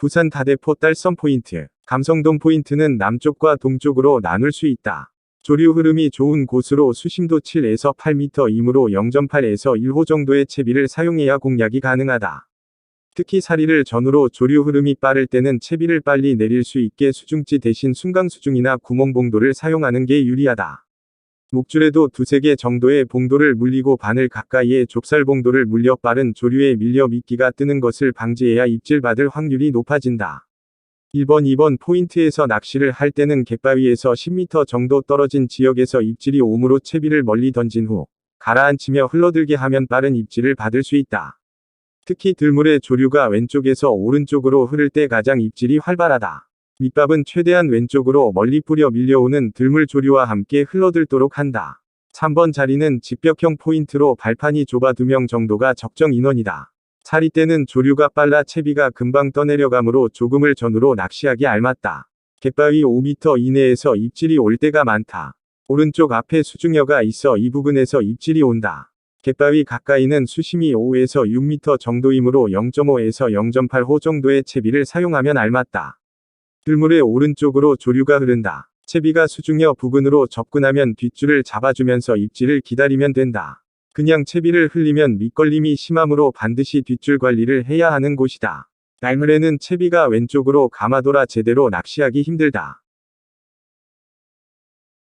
부산 다대포 딸선 포인트, 감성돔 포인트는 남쪽과 동쪽으로 나눌 수 있다. 조류 흐름이 좋은 곳으로 수심도 7에서 8m이므로 0.8에서 1호 정도의 채비를 사용해야 공략이 가능하다. 특히 사리를 전후로 조류 흐름이 빠를 때는 채비를 빨리 내릴 수 있게 수중지 대신 순강수중이나 구멍봉도를 사용하는 게 유리하다. 목줄에도 두세 개 정도의 봉도를 물리고 바늘 가까이에 좁쌀봉도를 물려 빠른 조류에 밀려 미끼가 뜨는 것을 방지해야 입질받을 확률이 높아진다. 1번, 2번 포인트에서 낚시를 할 때는 갯바위에서 10m 정도 떨어진 지역에서 입질이 오므로 채비를 멀리 던진 후 가라앉히며 흘러들게 하면 빠른 입질을 받을 수 있다. 특히 들물의 조류가 왼쪽에서 오른쪽으로 흐를 때 가장 입질이 활발하다. 밑밥은 최대한 왼쪽으로 멀리 뿌려 밀려오는 들물 조류와 함께 흘러들도록 한다. 3번 자리는 직벽형 포인트로 발판이 좁아 2명 정도가 적정 인원이다. 사리 때는 조류가 빨라 채비가 금방 떠내려가므로 조금을 전후로 낚시하기 알맞다. 갯바위 5m 이내에서 입질이 올 때가 많다. 오른쪽 앞에 수중여가 있어 이 부근에서 입질이 온다. 갯바위 가까이는 수심이 5에서 6m 정도이므로 0.5에서 0.8호 정도의 채비를 사용하면 알맞다. 들물의 오른쪽으로 조류가 흐른다. 채비가 수중여 부근으로 접근하면 뒷줄을 잡아주면서 입질을 기다리면 된다. 그냥 채비를 흘리면 밑걸림이 심하므로 반드시 뒷줄 관리를 해야 하는 곳이다. 날물에는 채비가 왼쪽으로 감아돌아 제대로 낚시하기 힘들다.